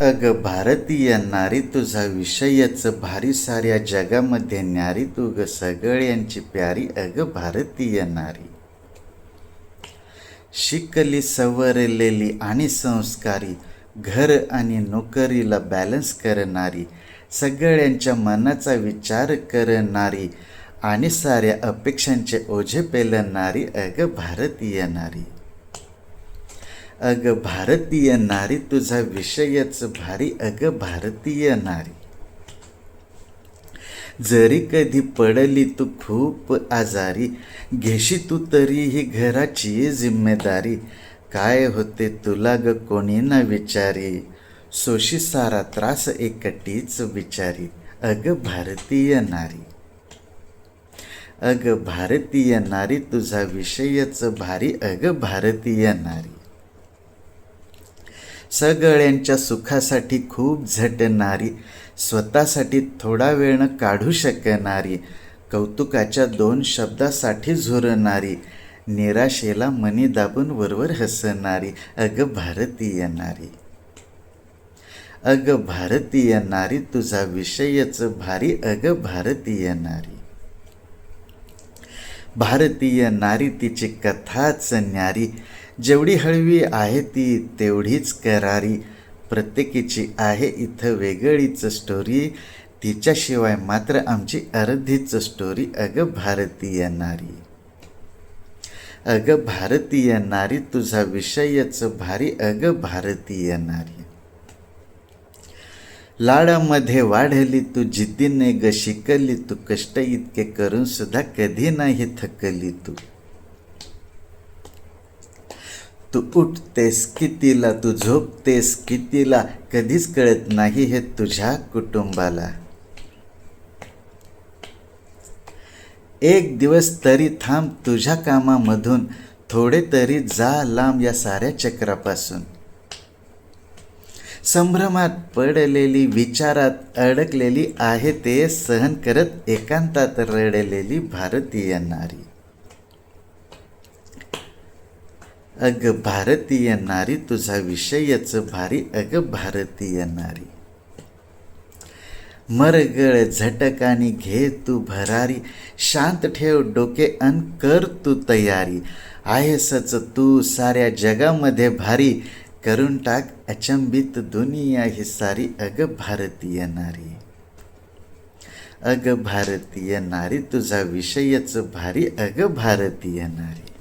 अग भारतीय नारी तुझा विषयच भारी साऱ्या जगामध्ये न्यारी. तू ग सगळ्यांची प्यारी अग भारतीय नारी. शिकली सवरलेली आणि संस्कारी घर आणि नोकरीला बॅलन्स करणारी सगळ्यांच्या मनाचा विचार करणारी आणि साऱ्या अपेक्षांचे ओझे पेलणारी अग भारतीय नारी. अग भारतीय नारी तुझा विषयच भारी अग भारतीय नारी. जरी कधी पडली तू खूप आजारी घेशी तू तरीही घराची जिम्मेदारी. काय होते तुला ग कोणी ना विचारी? सोशी सारा त्रास एकटीच विचारी. अग भारतीय नारी. अग भारतीय नारी तुझा विषयच भारी अग भारतीय नारी. सगळ्यांच्या सुखासाठी खूप झटणारी स्वतःसाठी थोडा वेळ काढू शकणारी कौतुकाच्या दोन शब्दासाठी झुरणारी निराशेला मनी दाबून वरवर हसणारी अग भारतीय नारी अग भारतीय नारी तुझा विषयच भारी अग भारतीय नारी भारतीय नारी तिची कथाच न्यारी जेवढी हळवी आहे ती तेवढीच करारी. प्रत्येकीची आहे इथं वेगळीच स्टोरी तिच्याशिवाय मात्र आमची अर्धीच स्टोरी अग भारतीय नारी. अग भारतीय नारी तुझा विषयच भारी अग भारतीय नारी. लाडामध्ये वाढली तू जिद्दीने ग शिकली तू कष्ट इतके करून सुद्धा कधी नाही थकली तू. तू उठतेस कितीला तू झोपतेस कितीला कधीच कळत नाही हे तुझ्या कुटुंबाला. एक दिवस तरी थांब तुझ्या कामामधून थोडे तरी जा लांब या साऱ्या चक्रापासून. संभ्रमात पडलेली विचारात अडकलेली आहे ते सहन करत एकांतात रडलेली भारतीय नारी. अग भारतीय नारी तुझा विषयच भारी. अग भारतीय नारी. मरगळ झटकानी घे तू भरारी. शांत ठेव डोके अन कर तू तयारी. आहेसच तू साऱ्या जगामध्ये भारी. करून टाक अचंबित दुनिया ही सारी. अग भारतीय नारी. अग भारतीय नारी तुझा विषयच भारी. अग भारतीय नारी.